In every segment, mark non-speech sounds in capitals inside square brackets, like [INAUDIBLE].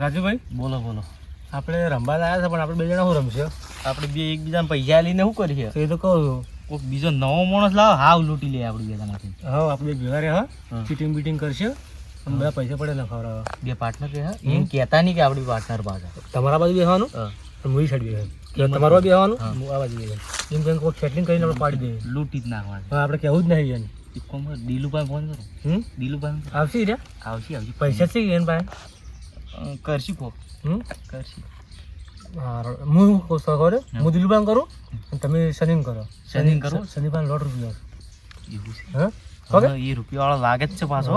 રાજુભાઈ? બોલો બોલો. આપણે રમવા લાયા છે પણ આપણે બે જણા શું રમશે? આપણે બે એકબીજાને પૈસા લઈને શું કરીએ? તો એ તો કહું કોઈક બીજો નવો માણસ લાવો હાવ લૂંટી લે આપણે બે જણાથી હા આપણે બે ભેગા રહ્યા હા. ચીટિંગ બીટિંગ કરશે? અને બધા પૈસા પડે લખાવડાવે બે પાર્ટનર રહ્યા એમ કહેતા નહીં કે આપણી પાર્ટનર પાછા તમારા બાજુ બેસવાનું હા. હું સાઈડ બેસવાનું તમારા બાજુ બેસવાનું હું. આ બાજુ બેસવાનું એમ કંઈક કોઈ સેટિંગ કરીને આપણે પાડી દઈએ. લૂંટી જ નાખવાનું. આપણે કહેવું જ નહીં એને. દિલુભાઈ ફોન કરો હમ? દિલુભાઈ આવશે રે આવશે આવશે. પૈસા છે એને અ, કરશી ફોક હમ? કરશી. હા ખબર છે? હું. દિલુબાન કરું? અને તમે શનિન કરો. શનિન કરો? શનિબાન લોટ રૂપિયા. એવું છે. હા? ઓકે? એ રૂપિયા વાળો લાગે જ છે પાછો.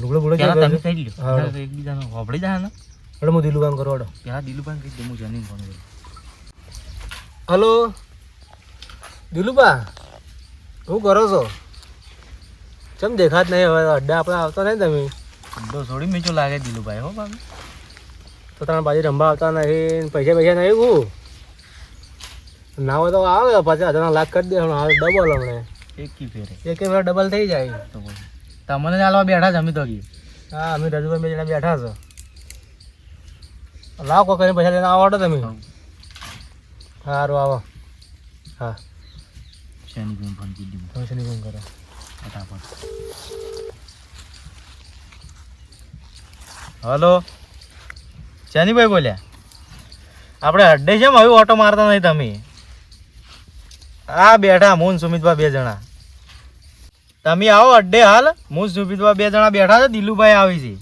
લુગડો બુડો પેલા તમે? કહી લ્યો. એકબીજાને હોભળી જાય ને. એટલે હું દિલુબાન કરું અડો પેલા દિલુભાઈ કહી દે હું જમીન ફોન કરું. હલો. દિલુબા શું કરો છો? ચમ દેખાત નહીં? હવે અડ્ડા આપણે આવતા નહીં તમે? તો થોડી મેચો લાગે દિલુભાઈ હો બાબુ તો તમે બાજુ રમવા આવતા નહીં પૈસા પૈસા નહીં હું ના હોય તો આવે પાછા હજાર લાખ કરી દે હમણાં ડબલ હમણે. એક કી ફેરે. એક વાર ડબલ થઈ જાય. તો તમને ચાલવા બેઠા છે અમે તો કી હા અમે રજુભાઈ બે જણા બેઠા છો. લાવ કોઈ કરીને પૈસા લઈને આવડો તમે. સારું આવો. હા. શનિ ફોન કરી દીધું તમે શનિ ફોન કરો? ફટાફટ. હલો. શેનીભાઈ બોલ્યા? આપણે અડ્ડે છે હવે ઓટો મારતા નહીં તમે. હા બેઠા હું સુમિતભાઈ બે જણા. તમે આવો અડ્ડે હાલ હું સુમિતભાઈ બે જણા બેઠા છે દિલુભાઈ આવી છે.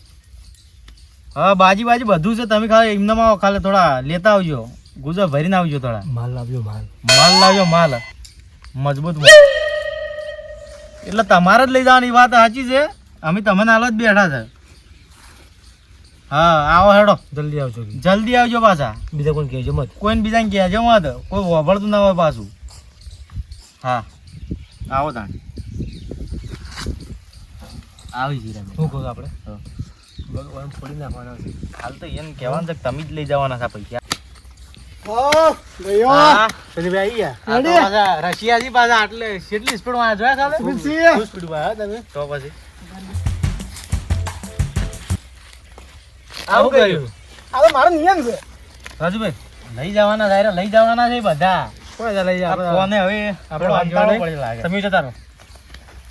હા બાજી બાજી બધું છે તમે ખાલી એમને આવો ખાલી થોડા લેતા આવજો. ગુજરાત ભરીને આવજો થોડા. માલ લાવ્યો માલ. માલ લાવજો માલ. મજબૂત એટલે તમારે જ લઈ જવાની વાત સાચી છે. અમે તમને હાલ જ બેઠા છે. હા આવો હેડો. જલ્દી આવજો જલ્દી આવજો પાછા. બીજા કોઈ કહેજો મત. કોઈને બીજાને કહેજો મત. કોઈ વભળતું ના હોય પાછું. હા. આવો તાણ. આવી જઈ રહ્યા શું કહું આપણે? હા. ભગવાન ફોડી નાખવાના છે. હાલ તો એને કહેવાનું છે કે તમે જ લઈ જવાના છે પૈસા. રશિયાજી પાછા આટલે કેટલી સ્પીડમાં જોયા ખાલી? સ્પીડમાં આવ્યા તમે? તો પછી. આવું કર્યું. આ તો મારો નિયમ છે. રાજુભાઈ લઈ જવાના છે લઈ જવાના છે બધા. લઈ હવે? આપણો. પડી લાગે. તમે જતા રહો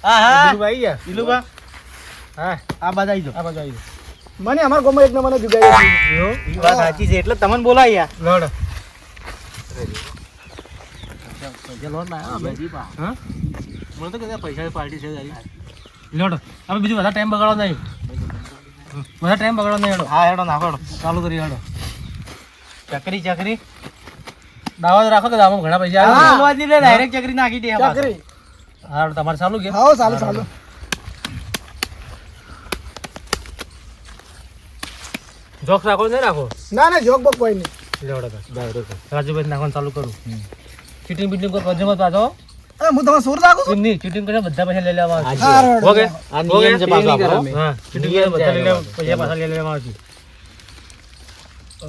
હા હા. દિલુભાઈ ગયા. હા. આ બાજુ આવી આ બાજુ આવી મને અમારા ગામમાં એક નંબરનો જુગારી એ વાત સાચી છે. એટલે તમને બોલાયા લડ. હા? મને તો કહેતા પૈસા પાર્ટી છે લોડ. હવે બીજું બધા ટાઈમ બગાડો નહીં. બધા ટાઈમ બગડો નહીં હેડો. હા હેડો નાખો હેડો. ચાલુ કરી હેડો. ચકરી ચકરી. દાવા રાખો કે દાવામાં ઘણા પૈસા. આવે? નહીં ડાયરેક્ટ ચકરી નાખી દે. ચાકરી. હા તમારે ચાલુ કે? હા ચાલુ ચાલુ. જોક રાખો નહીં રાખો? ના ના જોક બોક કોઈ નહીં. લેવડો રાજુભાઈ નાખવાનું ચાલુ કરું. ફિટિંગ બિટિંગ કોઈ કરજો મત પાછો હું તમારે સોર રાખું છું? નહીં ચીટિંગ કરીને બધા પૈસા લઈ લેવા આવશે હા, ઓકે. આ નિયમ છે પાછો આપણો. હા ચીટિંગ કરીને બધા લઈ લેવા પૈસા પાછા લઈ લેવામાં આવશે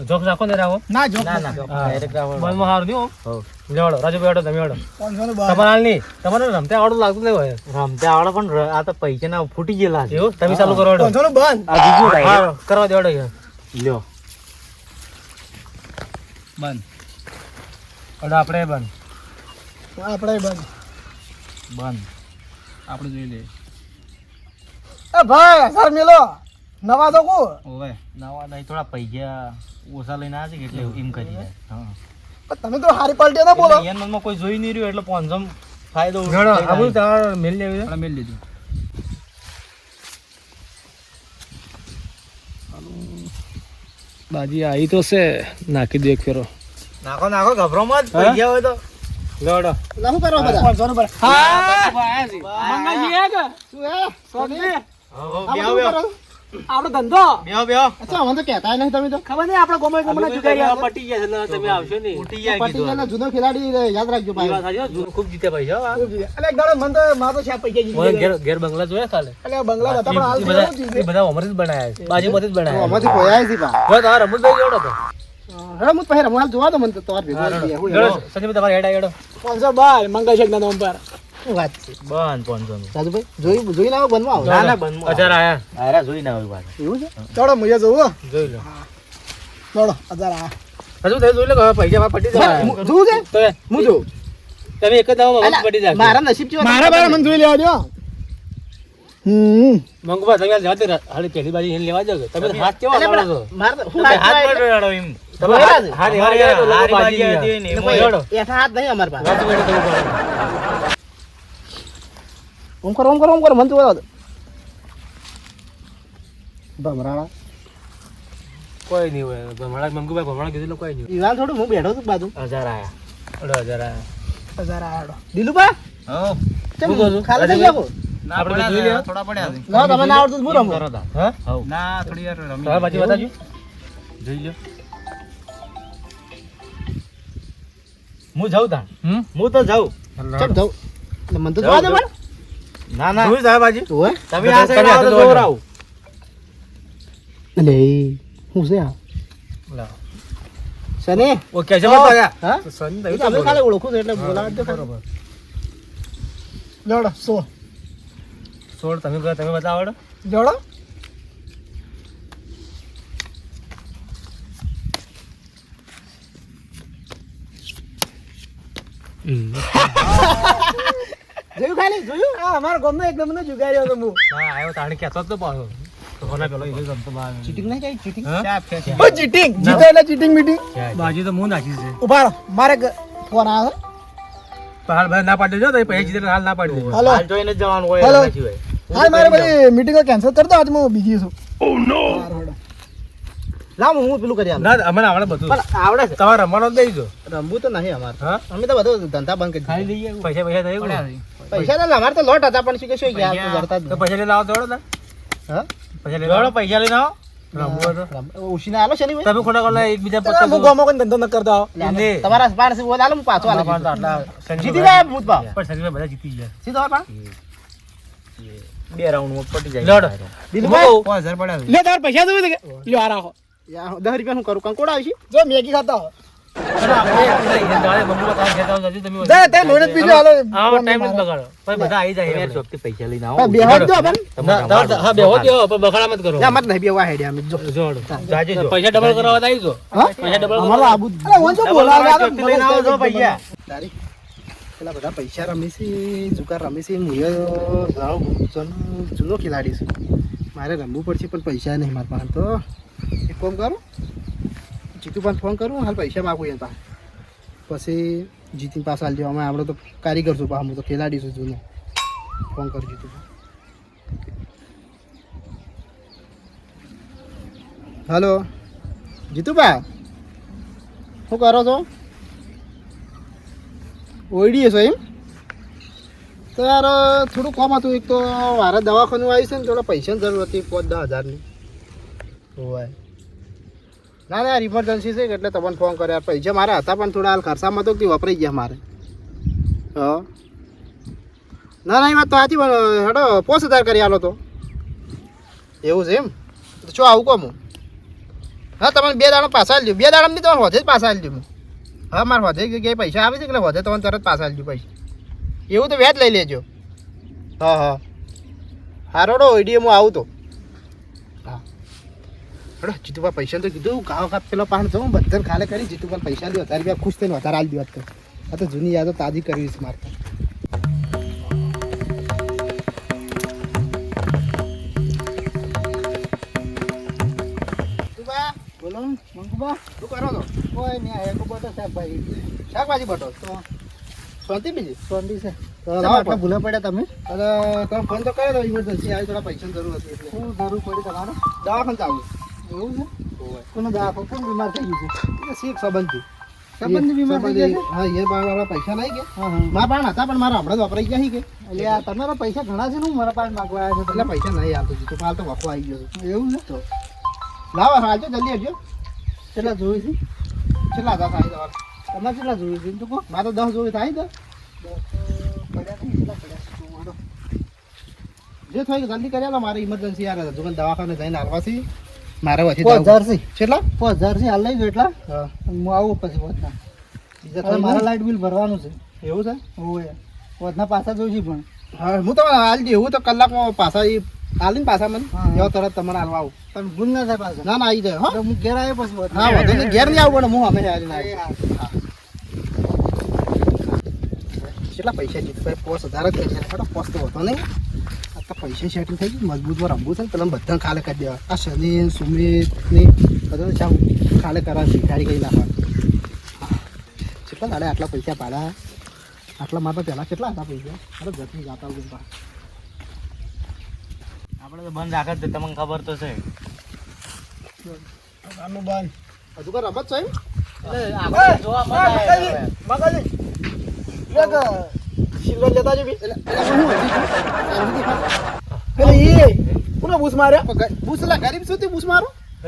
જોક્સ રાખો ને જોક ના ના ડાયરેક્ટ રાખો. મનમાં હારું નહીં હો. હો. લેવડો રાજુભાઈ તમે હેડો પાંચસો નું બાર. તમારે હાલ નહીં. તમારે રમતા આવડતું લાગતું નહીં હોય. રમતા આવડે પણ આ તો પૈસા ના ફૂટી ગયેલા છે. એવું? તમે ચાલુ કરો હેડો બંધ આ બીજું કરવા દો લ્યો. બંધ. આપણે બંધ. આપણે બંધ. બંધ. આપણે જોઈ લઈએ. એ ભાઈ સર મેલો. નવા તો કો? ઓવે. નવા નહીં થોડા પૈસા ઓછા લઈને આવે છે એટલે એમ કરી જાય. હા. તમે તો હારી પાલટી ના બોલો. એન મનમાં કોઈ જોઈ નહીં રહ્યું એટલે પોંજમ ફાયદો હેડો થઈ આ બધું મેલ લેવી છે. મેલ લીધું. બાજી આવી તો છે. નાખી દે એક ફેરો. નાખો નાખો ગભરો મત પૈસા હોય તો. લેવડો. શું કરો બધા? પાંચસો નું બંધ શું હે? સોની? બેહો બેહો આપણો ધંધો. બેહો બેહો અચ્છા મને તો કહેતા નહીં તમે તો. ખબર નહીં આપણા ગામમાં એક જુગારી પટી ગયા છે તમે આવશો નહીં. ઉઠી ગયા પટી કીધું જૂનો ખેલાડી યાદ રાખજો એ ભાઈ ખૂબ જીતે પૈસા હો એટલે એક દાડો મને તો મારે તો પૈસા જીતી ઘેર ઘેર બંગલા જોયા કાલે? એટલે બંગલા હતા પણ હાલ બધા બધા બનાયા છે. જ બનાયા છે. આમાંથી કોઈ છે પા. હોય તો આ રમૂલભાઈ જેવડો હેડો હું પછી રમવા જોવા દો મને તો તમારે ભેગો. દે હું હેડો, હેડો. સંજયભાઈ તમારે હેડા હેડો. પાંચસો બાર મંગળ છે નંબર શું વાત છે? બંધ પાંચસો નું રાજુભાઈ જોઈ જોઈ ના બનવા આવો. ના ના બંધ હજાર આયા. આરા જોઈ ના હોય વાત એવું છે? ચડો મુજે જોવો જોઈ લો. ચડો હજાર આ હજુ તમે જોઈ લે કે પૈસા પટી જાય. જોવું છે? તો હું જોઉં. તમે એક જ દાવો મગજ પટી જાય મારા નસીબ છે મારા બારા મને જોઈ લેવા દો. હમ. મંગવા તમે જાતે દે પહેલી બાજી એને લેવા જાવ તમે તો હાથ કેવા લાવો છો? મારા હાથ પર રડો એમ. ગયા તો બાજી બાજી ગયા. ઓમ કરો ઓમ કરો ઓમ કરો મન ભમરાળા કોઈ નહીં હોય. ભમણા મંગુભાઈ ભમણા કીધું કોઈ નહીં ઈવાન થોડું હું બેઠો છું બાજુ. હજાર આયા. હજાર આયા. હજાર હો. કેમ શું ખાલી થઈ જાવ ના આપણે જોઈ લ્યો. થોડા પડ્યા છે. ના તમે ના આવડતું તો હું રમું. કરો તા. હા? ના થોડી વાર રમી તમારા બતાજો જોઈ લ્યો. હું જાઉં તા હું તો જાઉં. ચમ જાઉં? મને તો જવા દે. પણ. ના ના. જોઈ જાય બાજી. તું તમે આ સાઈડ આવો તો જોર આવું એટલે હું છે આ. શને? ઓકે છે બતાવો યાર. હા? સન દઈ તમે કાલે ઓળખો છો એટલે બોલાવજો બરોબર. જોડો સો સોળ તમે કહો, તમે બતાવો જોડો. જોયું ખાલી? જોયું? હા અમારો ગમે એકદમ ને જુગાર્યો તો હું હા આવ્યો તાણે કહેતો તો પાછો. મીટિંગ બાજી તો હું નાખી છે. ઊભા રહો. મારે ગ- ફોન આવે પણ હાલ ભાઈ ના પાડી દેજો તો એ પૈસા જીતે હાલ ના પાડી દેજો. હાલ. જોઈને જ જવાનું હોય હલો. નથી હોય. હાલ મારે બધી મીટિંગ કેન્સલ કરતો દો આજ હું બીજી છું. નો લાવ હું પેલું કરી ના અમને આવડે બધું. પણ આવડે છે. તમારે રમવાનો જ દઈજો રમવું તો નહીં અમારે. હા? અમે તો બધું ધંધા બંધ કરી ખાઈ લઈએ. પૈસા પૈસા થઈ ગયા પૈસા તો અમારે તો લોટ હતા પણ શું કે શું ગયા કરતા તો પૈસા લઈને આવો દોડો ને. હા? પૈસા લઈને દોડો. પૈસા લઈને આવો. ઉછીને આલો છે તમે ખોટા ખોટા એકબીજા તો હું પચાસ કોઈ ધંધો ન કરતા. તમારા પાસે બોલ આલો હું પાછો આલી આટલા- દઈશ. આટલા જીતી જાય ભૂત ભાવ. પણ શનિવાર બધા જીતી ગયા. સીધો આપ બે રાઉન્ડ પટી જાય. લડ. દિલુભાઈ, હું કહું. પાંચ હજાર પડ્યા લે તાર પૈસા આ રાખો. યા, દસ રૂપિયા હું કરું? કંકોડા આવશે જો મેગી ખાતા હો. બધા પૈસા લઈને હા, આવો બેહવા જ દો આપણને. ના, તમારે- હા બેહો દ્યો, પણ બગાડા મત કરો. જા, અમારે નહીં બેહવા હેડ્યા અમે, જો. જોડો. જાજે જો. પૈસા ડબલ કરવા તો આવી જો. હા? પૈસા ડબલ અમારો આબુ જ- અરે, ઓન જો ડબલ બોલાવે, વાળા આ તો ચોકથી લઈને આવો છો પૈસા. તારી. પેલા બધા પૈસા રમે છે જુગાર રમે છે હું એ ઘણો જૂનો જૂનો ખેલાડી છું. મારે રમવું પડશે પણ પૈસા નહીં મારા પાસે તો. એક કામ કરો જીતુ ફોન કરું, હાલ પૈસા માગું એના પાસે. પછી જીતી પાસે હાલ અમે આપણે તો કારીગર છું પાછા હું તો ખેલાડી છું જૂનો. ફોન કરું જીતુ હલો. જીતુભા શું કરો છો? ઓઈડીએ છો એમ? તો યાર, થોડું કોમ હતું, એક તો મારે દવાખાનું આવી છે ને, થોડા પૈસાની જરૂર હતી, પાંચ દસ હજારની. હોય. ના ના યાર ઇમરજન્સી છે કે એટલે તમને ફોન કર્યા પૈસા મારા હતા પણ થોડા હાલ ખર્ચામાં તો વપરાઈ ગયા મારે. હા. ના ના, એ વાત તો સાચી, પણ હેડો, પોસ હજાર કરી આલો તો. એવું છે એમ? શું આવું કહું હું? તમને બે દાડા પાછા લીધું બે દાડા નહીં તમે વધે જ પાછા લીધું હું. હા, મારે વધે જગ્યાએ પૈસા આવે છે એટલે વધે તમને તરત પાછા લીધું પૈસા. એવું તો વ્યાજ લઈ લેજો. હા હા. હારોડો ઓઈડીએ હું આવું તો. રોડો જીતુભા પૈસા તો કીધું ગાવ કાપ પેલો પાન જવું બધા ખાલે કરી જીતુભા પૈસા દે વધારે રૂપિયા ખુશ થઈને વધારે આલી દે વાત આ તો જૂની યાદો તાજી કરવી છે મારે. તો. બોલો મંગુભા શું કરો છો? કોઈ નહીં એક બટો શાકભાજી શાકભાજી બટો તો શાંતિ બીજી? શાંતિ છે. આટલા ભૂલા પડ્યા તમે? અરે તમે ફોન તો કર્યો તો ઇમરજન્સી આવી થોડા પૈસાની જરૂર હતી એટલે. શું જરૂર પડી તમારે? દવાખાને ચાલુ એવું છે? કોનો દવાખાને કોણ બીમાર થઈ ગયું છે? શીખ સંબંધી. સંબંધી બીમાર થઈ ગયા હા એ મારા પૈસા નહીં ગયા. મારા પાસે હતા પણ મારા હમણાં જ વપરાઈ ગયા કે. એટલે આ તમારા પૈસા ઘણા છે ને હું મારા પાસે માગવા આવ્યા છે એટલે પૈસા નહીં આવતો જીતું હાલ તો વખો આવી ગયો એવું છે? તો. લાવો હાલજો જલ્દી આવજો. કેટલા જોયું છે? કેટલા દસ આવી તમારે તમારે કેટલા જોયું છે? તો કહો મારે તો દસ જોયું થાય તો જે થાય જલ્દી કર્યા મારે ઇમરજન્સી યાર હજુ દવાખાને જઈને આવવાથી મારે વચ્ચે પાંચ હજાર છે કેટલા? પાંચ હજાર છે હાલ લઈ ગયો એટલા? હું. આવું પછી પહોંચતા બીજા મારા લાઇટ બિલ ભરવાનું છે. એવું છે? ઓય પોતના પાછા જોઈશે પણ. હા હું તમને હાલ એવું તો કલાકમાં પાછા એ હાલીને પાછા મને? એવો તરત તમારે હાલવા આવું. તમે ગુણ ના થાય પાછા. ના ના આવી જાય હો. હું ઘેર આવ્યો પછી હા વાંધો ઘેર નહીં આવું પણ હું અમે હાલીને આવું. કેટલા પૈસા જીતભાઈ પોસ હજાર જ પોસ તો હોતો નહીં. તો પૈસા સેટિંગ થઈ ગયું. મજબૂત વાર રમવું છે ને પેલા બધાને ખાલે કરી દેવા. આ શનિ સુમિત ને બધાને ચાલ ખાલે કરવા ભિખારી કરી નાખવા. કેટલા દાડે આટલા પૈસા પાડ્યા? આટલા માટે પહેલાં કેટલા હતા પૈસા? અરે જતી જાતા હું આપણે તો બંધ રાખે છે, તમને ખબર તો છે. આનું બંધ. હજુ કઈ રમત છે આપણે જોવા મળે હવે. સિલ્વર લેતા જબી એટલે એટલે એ કોને બૂસ માર્યા? બૂસ લા ગરીબ સુધી બૂસ મારો? એ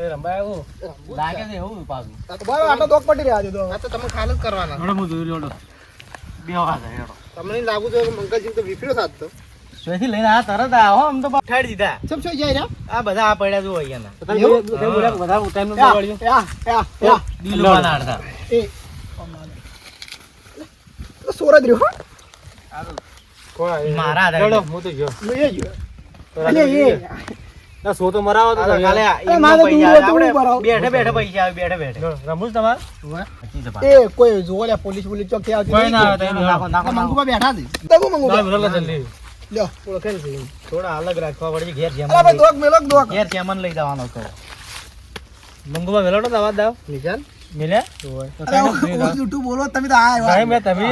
લાગે છે એવું પાછું. આ તો બરાબર આટલો દોક પડી રહ્યા છે તો. આ તો તમે ખાલ જ કરવાના. હેડો હું જોઈ લોડો બે વાત હેડો. તમને લાગુ છે કે મંગલજી તો વિફર્યો સાથ તો. લઈને આ તરત આવો આમ તો ઠાડી દીધા. ચમ છો જાય આ બધા આ પડ્યા જો અહીંયાના. વધારે ટાઈમ નો. એ. કોઈ મારા આધારે. હું તો ગયો. એ જ અલે એ ના સો તો મરાવો તો કાલે એ મારે તો પૈસા દૂર હતું, આપણે ઉપર આવો. બેઠે બેઠે પૈસા આવે બેઠે બેઠે. જો, રમવું છે તમારે સાચી છે એ કોઈ જોવો લ્યા પોલીસ પોલીસ ચોક આવતી કોઈ ના આવે, નાખો, નાખો, નાખો. બેઠા છે. દગો ના, મંગુબા જલ્દી. લ્યો. ઓળખે છે થોડા અલગ રાખવા પડે ઘેર અલા ભાઈ દોક મેલોક દોક? ઘેર જેમન લઈ જવાનો તો. મંગુમાં વેલો તો અવાજ દાવ. નિશાન? મિલે અરે જૂઠું બોલો તમે તો આ ભાઈ તમે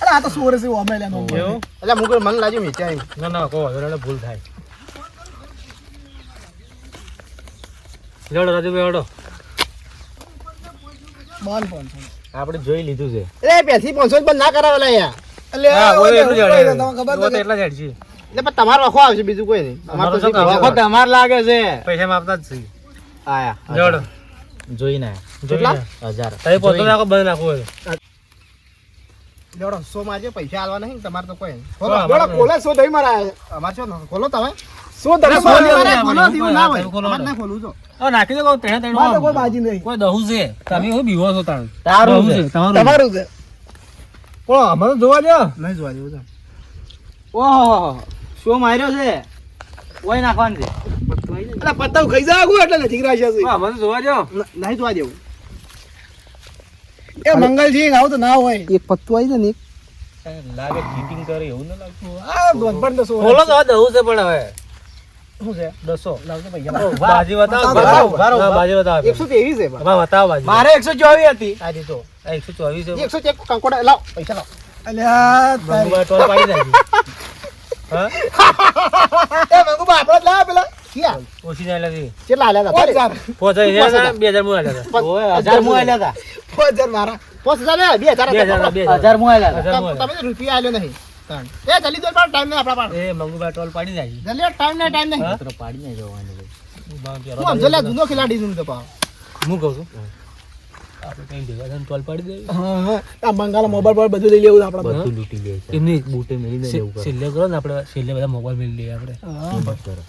અરે આ તો સોરે છે ઓમે લે એટલે મુકે મન ના ના કહો વેલો ભૂલ થાય. આપણે જોઈ લીધું છે. એટલે પેથી 500 બંધ ના કરાવેલા યાર એટલે પણ તમારો વખો આવશે બીજું કોઈ નહીં. તમારે અમારો વખો પૈસા લાગે છે. પૈસા માપતા જ છે. આયા જોઈ જોઈને કેટલા? હજાર. તમે પોતો નાખો બંધ નાખો લેવડો સો માં પૈસા આલવા નહીં તમારે તો કોઈ ખોલો. સો દઈ મારા અમારે છો ખોલો તમે. સો ખોલો, દીવું ના હોય. અમારે ના ખોલવું છો. હા, નાખી દો કહું, ત્રણે ત્રણ મારે તો આમ. કોઈ બાજી નહીં. કોઈ દહું છે. તમે શું બીવો છો તાણ. તારું છે. છે તમારું તમારું છે. પણ અમારે જોવા દો? નહીં જોવા જેવું છે. ઓહો શું માર્યો છે. કોઈ નાખવાનું છે? એટલે ખાઈ જાવ એટલે નથી રાખ્યા છે. જોવા દો નહીં જોવા જેવું એ મંગલજી આવું તો ના હોય. એક પત્તું આવી જાય ને એક. લાગે ચીટિંગ કરે એવું ન લાગતું. આ દોનપણ તો સો ખોલો તો દહું છે પણ હવે. શું છે? દસો. લાવજો પૈસા બાજી બતાવો બતાવો, બતાવો. હા, બાજી બતાવો એકસો ત્રેવીસ છે બતાવો બાજી. મારે એકસો ચોવીસ હતી. આજે તો એકસો ચોવીસ છે એકસો ચેક કંકોડા લાવ. પૈસા લાવ. અલ્યા ટોલ પાડી નાખી. હા [LAUGHS] એ મંગુબા આપણે જ લાવ પેલા. ક્યાં? ઓછી ના લેતી કેટલા આલ્યા હતા? પાંચ હજાર. બે હજાર મું આલ્યા હતા. હજાર મુ આલ્યા હતા. પાંચ હજાર મારા. પાંચ હજાર બે હજાર હજાર મુ આલ્યા હતા તમે તો રૂપિયા આલ્યો નહીં. એ જલ્દી દો પણ ટાઈમ નહીં આપણા પાસે એ મંગુભાઈ ટોલ પાડી નાખી. જલ્દી ટાઈમ નહીં ટાઈમ નહીં. પાડી ના જવાનું. હું સમજો જૂનો ખેલાડી છું તો પાછો. હું કહું છું? આપણે કઈ ભેગા થઈને ટોલ પાડી દઈએ હા હા. આ બંગાળ મોબાઈલ પર બધું લઈ લેવું આપણે બધું લૂંટી લે છે એમની બૂટે મેળીને લેવું કરે. છેલ્લે કરો ને આપણે છેલ્લે બધા મોબાઈલ મેળવી લઈએ આપણે.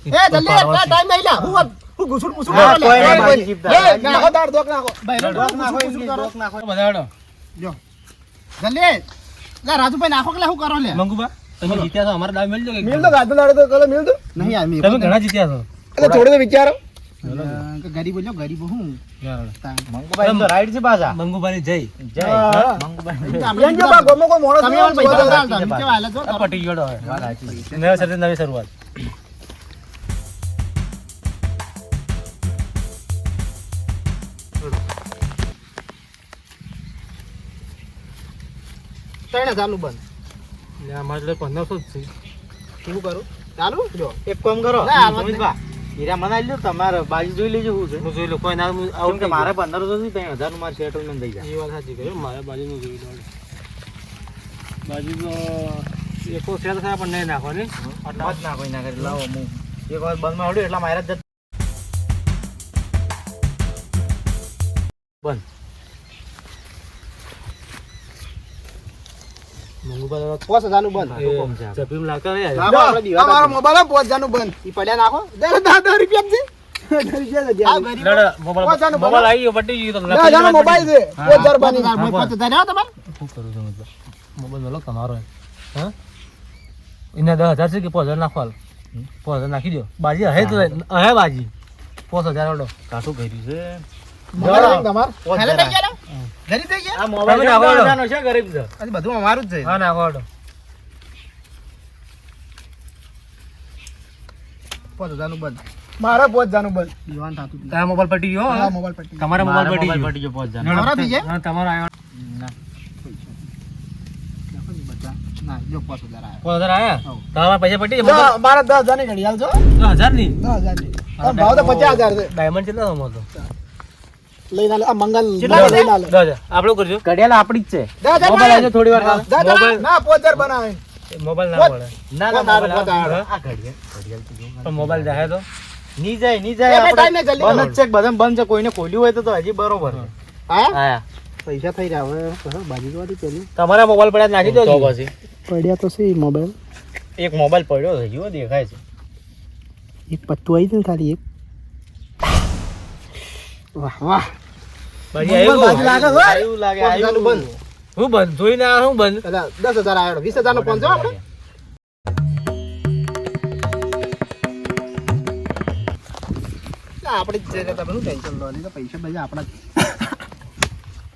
એ જલ્દી એટલા ટાઈમ નહીં લા હું હું ઘૂસુડ પૂછું કરો લે. કોઈ ના એ, બાજી કોઈ- ચીપતા. એ, નાખો તાર દોક નાખો. ભાઈ દોક નાખો નાખો, પૂછું કરો. દોક નાખો. બધા જો. જલ્દી. લે રાજુભાઈ નાખો કે લે શું કરો લે? મંગુભા તમે જીત્યા છો અમારા દાવ મેળજો કે મિલ તો ગાધો લાડો તો કલો મિલ તો નહીં આ મિલ તમે ઘણા જીત્યા છો. એટલે થોડું તો વિચારો. ગરીબ બોલ્યો ગરીબ હું? મંગુભાઈ તો રાઈડ છે પાછા. મંગુભાઈ જય જય મંગુભાઈ જો બા ગોમો કોઈ મોણસ તમે નહીં પૈસા હોય, રાખી તમે દે કેવા હાલે છો? આ પટી ગયો હવે વાત સાચી. છે. નવી શરૂ નવી શરૂઆત. ત્રણ હજારનું બંધ. એટલે અમારા પંદરસો જ છે. શું કરું? ચાલુ? જો. એક કામ કરો. ના, હીરા મને આલી દો તમારે બાજુ જોઈ લેજો શું છે. હું જોઈ લો કોઈ ના આવું કે મારે પંદર પંદરસો થી ત્યાં હજારનું મારે સેટલમેન્ટ થઈ જાય. એ વાત સાચી કહ્યું મારે બાજુનું જોઈ લો બાજુ તો એકો સેલ થાય પણ નહીં નાખવાની. આટલા. જ નાખો એના કરી લાવો હું. એક વાર બંધમાં આવડ્યું એટલા મારા જ બંધ. પાંચ હજારનું બંધ. હુકમ છે આપણે. લાગતા યાર. આ મારો મોબાઈલ પાંચ હજારનું બંધ. ઈ પડ્યા નાખો. દસ દસ રૂપિયા છે. હજાર. હજાર, હજાર હજાર હજાર હજાર નાખી દો બાજી હે તો હે. બાજી. પાંચ હજાર કાઠું કર્યું છે? ને? છે છે બધું અમારું જ છે. પાંચ હજારનું બંધ. મારા પાંચ હજારનું બંધ. યુવાન થતું તારા મોબાઈલ પટી ગયો હા, મોબાઈલ પટી તમારા મોબાઈલ મોબાઈલ પટી પટી ગયો. પોચ ગયો હજારનો. થઈ જાય? હા, તમારો આવ્યો. ના. બધા. ના, જો પાંચ હજાર આવ્યા. પાંચ હજાર આયા તમારા પૈસા પટી દસ- મારા દસ હજારની ઘડી હાલજો દસ હજારની દસ ભાવ તો પચાસ હજાર ડાયમંડ કેટલા સમો લઈને આલે. આ મંગલ લઈને આલે. દસ હજાર કરજો. ઘડિયાળ આપણી જ છે. દાદા મોબાઈલ. આજે થોડી વાર દાદા ના. પોચર ના બનાવે. મોબાઈલ ના. મળે. ના ના. આ ઘડિયાળ ઘડિયાળ તો જો. મોબાઈલ જાય તો? ની જાય ની જાય આપણે. બંધ છે બધા બંધ છે. કોઈને ખોલ્યું હોય તો તો હજી બરોબર હા? આયા આયા પૈસા થઈ રહ્યા હવે. હવે બાજુ જોવાથી પેલું તમારા મોબાઈલ પડ્યા નાખી દો પછી. પડ્યા તો છે મોબાઈલ. એક મોબાઈલ પડ્યો છે જુઓ દેખાય છે. એક પત્તું આવી છે ને ખાલી એક વાહ વાહ બાજી મોબાઈલ બાજુ આવ્યું લાગે છે. આયું લાગે પાંચ હજારનું આયું બંધ. હું બંધ? જોઈને આ હું બંધ? દસ હજાર આવ્યો વીસ હજાર નો પંચો આપણે? આપણી જ તમે શું ટેન્શન લો તો પૈસા પૈસા આપણા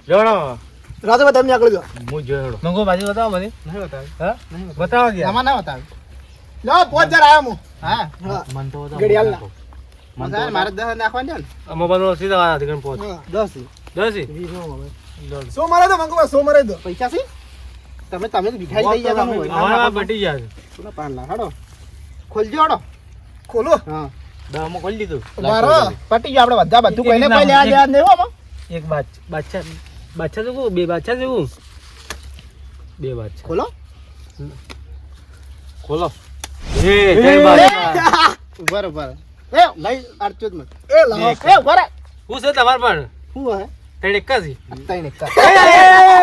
જોણો. રાજુભાઈ તમે આગળ જો હું જોયો મંગો બાજુ બતાવો મને. નહીં બતાવે. હા? નહીં બતાવો. ગયા આમાં ના બતાવે. લો હજાર આવ્યો હું. હા. હા મન તો બતાવો, ઘડિયાળ બતાવો. મારે દસ નાખવાની છે આ મોબાઈલ સીધા પહોંચ. દસ. દસ? સો મારે તો મંગવા સો મારે દો પૈસા છે? તમે તમે તો ભિખારી થઈ ગયા તમે અમારા પટી ગયા છે. પેલા લાખ હાડો. ખોલજો હાડો. ખોલો. હા. ખોલી દીધું. મારો. પટી ગયો આપણે બધા બધું કોઈને કોઈ લેવા એક- દેવા નહીં હો. એક બાચ- બાદશાહ બાદશાહ જેવું બે બાદશાહ જેવું બે બાદશાહ. ખોલો. ખોલો. એ જય રહો. એ લઈ આરચો જ મત. એ લાવો. એ ઊભા હું છે તમાર પણ? હું હે ત્રણ એક જ. ત્રણ એક એ,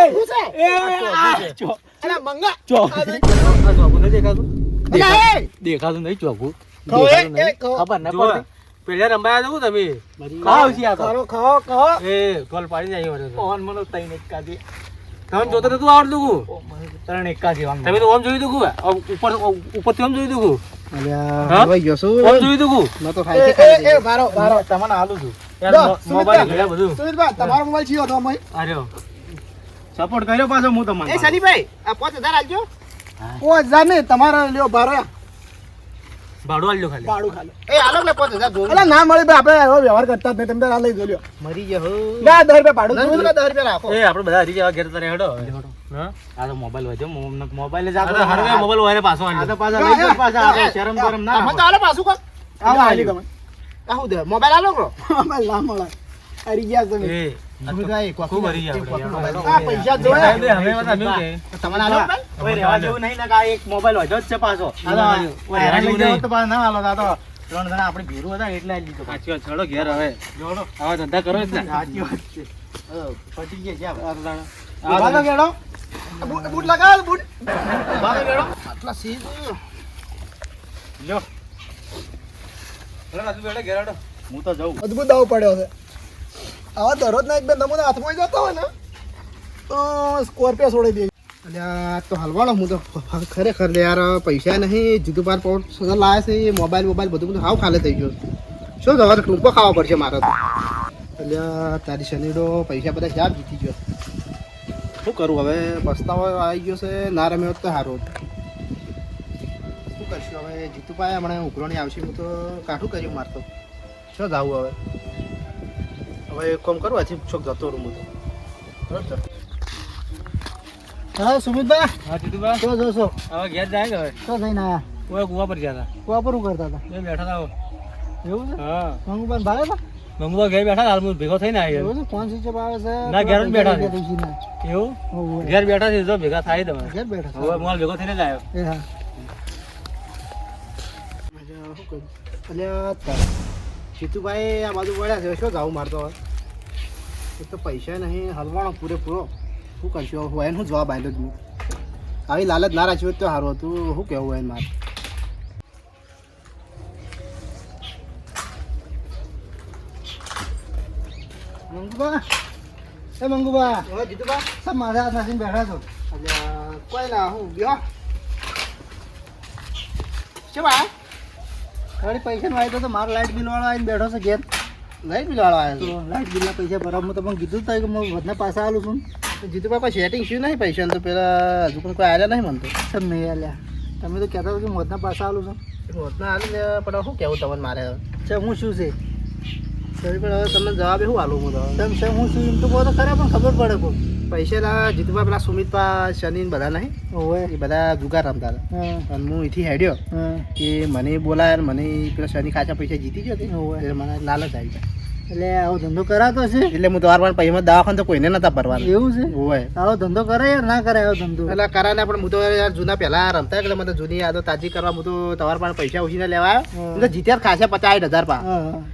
એ, છે? એ, ચો- અરે મંગા. ચો- દેખાતું અલા, એ! દેખાતું નહીં ખાઓ. ખબર ના પડતી. પેલા રંબાયા જવું તમે? ખાવ છે આ તો. ખાઓ, કહો. એ ગોલ પાડી જાય તો. ઓન મનો તઈને એક કાજી તમે જોતો નતું આવડતું? ત્રણ એક કાજી ઓન તમે તો ઓમ જોઈ તું ઉપર ઉપર ઉપરથી ઓમ જોઈ તું તમારો મોબાઈલ ચિયો હતો આમાં? આ રહ્યો. સપોર્ટ કર્યો પાછો હું તમને એ આ પાંચ હજાર આલજો. પાંચ હજાર નહીં તમારે લ્યો ભાડો ભાડું આલજો ખાલી. ભાડું ખાલી. એ હાલો ને અલા મળી ભાઈ આપણે એવો વ્યવહાર કરતા જ નહીં. તમે આ લઈ જો મરી ગયો હો. ના દસ રૂપિયા ભાડું જોયું ને દસ રૂપિયા રાખો. એ આપણે બધા હરી જવા ઘેર તારે હેડો? આ તો મોબાઈલ વધ્યો મોબાઈલ જ આ તો મોબાઈલ વાયરે પાછો આ તો આલ્યો. લઈ જાઓ પાછા શરમ ગરમ ના આમાં તો હાલો પાછું કોક આવો હાલી ગમે. આ શું દે મોબાઈલ હાલો બ્રો મોબાઈલ ના મળે હરી ગયા તમે. એ, સુમિતભાઈ, કોક ખૂબ હરી ગયા કોક આપણે. મોબાઈલ. આ પૈસા જોયા. બે હવે બધા કે. તમને હાલો ઓય રહેવા જેવું નહીં ને એક મોબાઈલ વધ્યો જ છે પાછો. આ ઓય હેરાન જેવું તો પાછા ના હાલો આ તો ત્રણ જણા આપણે ભેરું હતા એટલે આ લીધો સાચી વાત, છોડો ઘેર હવે. જોડો. આવા ધંધા કરો જ ને. સાચી વાત છે. પટી ગયા આ તો. બૂટ બૂટ લગાવ બૂટ. બારે બેડો. આટલા સીધ લ્યો. રાજુ બેઠો ઘેર હું તો જાઉં. અદભુત દાવ પડ્યો છે. આવા દરરોજના એક બે નમૂના હાથમાં જતો હોય ને તો સ્કોર્પિયો છોડી દે. અલ્યા આ તો હલવાડો હું તો ખરેખર લે યાર પૈસા નહીં જુદું પાર પોટ સગર લાયા છે એ મોબાઈલ મોબાઈલ બધું બધું હાવ ખાલે થઈ ગયું શું હવે ટૂંકો ખાવા પડશે મારે તો. અલ્યા તારી શનિડો પૈસા બધા ક્યાં જીતી ગયો? શું કરું? હવે પસ્તાવો આવી ગયો છે. ના રમ્યો તો સારું શું કરશું? હવે જીતુભાઈ હમણાં ઉઘરોણી આવશે. હું તો કાઠું કર્યું મારતો શું જાવું હવે? હવે એક કામ કરું છે છોક જતો રહું હું તો. બરાબર? હા સુમિતભાઈ? હા, જીતુભાઈ? શું જોશો હવે ઘેર જાય હવે? શું થઈને આવ્યા કુવા પર ગયા હતા. કુવા પર હું કરતા હતા? બેઠા હતા એવું છે? હા. મંગુબાન ભાડે હતા? મંગુબા ઘેર બેઠા હાલ હું ભેગો થઈને આવ્યો. છે ફોન સ્વિચ આવે છે? ના, ઘેર જ બેઠા છે. એવું? ઘેર બેઠા છે, જો ભેગા થાય તમે. ઘેર બેઠા હવે હું ભેગો થઈને જ આવ્યો. એ હા. જીતુભાઈ આ બાજુ વળ્યા છે શું જાવું મારતો હવે? એક તો પૈસા નહીં હલવાનો પૂરેપૂરો. શું કરશું? હોય એનું જવાબ આવેલો જ આવી લાલચ ના રાખ્યું તો સારું હતું. શું કહેવું હોય મારે? મંગુબા એ મંગુબા જીતુબા સબ મારા હાથ નાખીને બેઠા છો અલ્યા કોઈ ના હું ગયો શું આ ખાલી પૈસા વાય તો મારો લાઇટ બિલ વાળો આવીને બેઠો છે ઘેર. લાઈટ બિલ વાળો આવ્યો તો. લાઇટ બિલના પૈસા ભરવા હું તમને કીધું તું કે હું વધના પાછા આવું છું. તો જીતુભાઈ પાસે સેટિંગ શું નહીં? પૈસા તો પેલા હજુ પણ કોઈ આવ્યા નહીં મનતો સર નહીં આવ્યા તમે તો કહેતા હતા કે વધના પાછા આવું છું. રોજના હાલ ને પણ શું કહેવું તમને મારે છે હું શું છે? સર પણ હવે તમને જવાબ શું હાલું હું તો. તેમ છે હું શું એમ તો કહો તો ખરા પણ ખબર પડે કોઈ પૈસા લા પેલા સુમિતપા શનિ ને બધા નહીં. ઓવે. એ બધા જુગાર રમતા હતા. અને હું અહીંથી હેડ્યો કે મને બોલાય મને પેલા શનિ ખાસા પૈસા જીતી ગયો મને લાલચ આવી જાય એટલે આવો ધંધો કરાતો છે. એટલે હું તમારા પણ પૈસા દવાખાન તો કોઈને નતા ભરવાનું. એવું છે? હોય આવો ધંધો કરે યાર ના કરે આવો ધંધો. એટલે કરાને પણ હું તો યાર જૂના પહેલા રમતા એટલે મને જૂની યાદો તાજી કરવા હું તો તમારા પાસે પૈસા ઉછીને લેવા આવ્યો. હા. હું તો જીત્યા જ ખાસા પચાસ હજાર પા.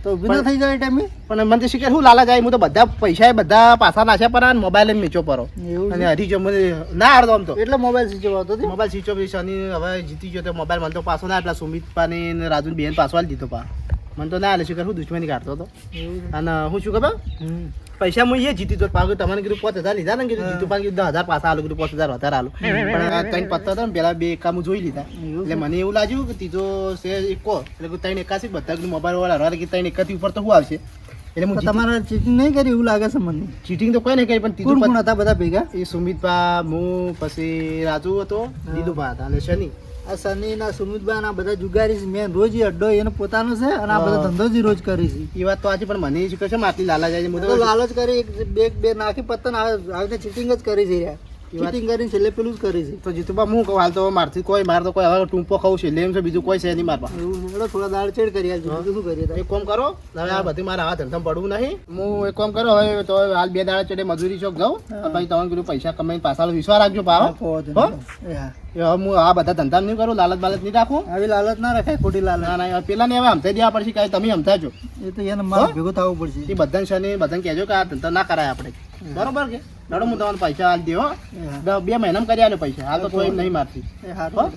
તો ઊભી ના થઈ જાય ટાઈમે? પણ મને તો શીખે શું લાલા જાય હું તો બધા પૈસા બધા પાછા નાખ્યા પર મોબાઈલ એમ મેચો પરો અને હરી જો મને ના હારતો આમ તો. એટલે મોબાઈલ સ્વિચ ઓફ હતો? મોબાઈલ સ્વિચ ઓફ શનિ હવે જીતી ગયો તો મોબાઈલ મને તો પાછો ના એટલે સુમિત પાની ને રાજુ બેન પાછો દીધો પા. મને તો ના આલે શું હું દુશ્મની કાઢતો હતો. અને હું શું ખબર? પૈસા હું એ જીતી તો પાછું તમને કીધું પાંચ હજાર લીધા ને કીધું. જીતું પાછું દસ હજાર પાછા આલું કીધું પાંચ હજાર વધારે આલું. પણ ત્રણ પત્તા હતા ને પેલા બે એકા જોઈ લીધા. એટલે મને એવું લાગ્યું કે ત્રીજો છે એકો એટલે ત્રણ એકાસી બધા મોબાઈલ વાળા હરવા કે ત્રણ એકાથી ઉપર તો શું આવશે? એટલે હું તમારા ચીટિંગ નહીં કરી એવું લાગે છે મને. ચીટિંગ તો કોઈ નહીં કરી પણ ત્રીજું હતા બધા ભેગા? એ સુમિતભા હું પછી રાજુ હતો દીદુભા હતા અને શનિ. આ સની ના સુમિતબા ના બધા જુગારી છે. મેં રોજ અડ્ડો એનો પોતાનો છે અને આ બધા ધંધો જ રોજ કરી છે. એ વાત તો આજે પણ મને શું કહે છે? આટલી લાલા જાય છે હું તો તો લાલચ કરી એક બે બે નાખી પતન આવે આવી ચીટિંગ જ કરી છે યાર. વાત- ચીટિંગ કરીને છેલ્લે પેલું જ કરી છે. તો જીતુભા હું કહું હાલ તો મારથી કોઈ માર તો કોઈ હવે ટૂંપો ખાવું છે લેમ છે બીજું કોઈ છે નહીં મારવા. એવું થોડા દાળ ચેડ કરી. બીજું શું કરીએ? એક કામ કરો હવે આ બધી મારા હાથ ધંધામાં પડવું નહીં. હું એક કામ કરો હવે તો હાલ બે દાળ ચડે મજૂરી ચોક જાઉં પછી તમે કીધું પૈસા કમાઈને પાછા વિશ્વાસ રાખજો પાવ હા, હવે આ બધા ધંધા નહીં કરું લાલચ બાલચ નહીં રાખું. આવી લાલચ ના રાખાય ખોટી લાલચ. ના ના પેલા ને હવે હમતાઈ દેવા પડશે કાંઈ તમે હમતાજો એ તો એને? ભેગું થવું પડશે. એ બધાને શનિ બધાને કહેજો કે આ ધંધા ના કરાય આપણે. બરોબર કે? લડો હું તમને પૈસા હાલ દે હો. બે- મહિનામાં કરી આલો પૈસા. હાલ તો કોઈ નહીં મારતી. હો?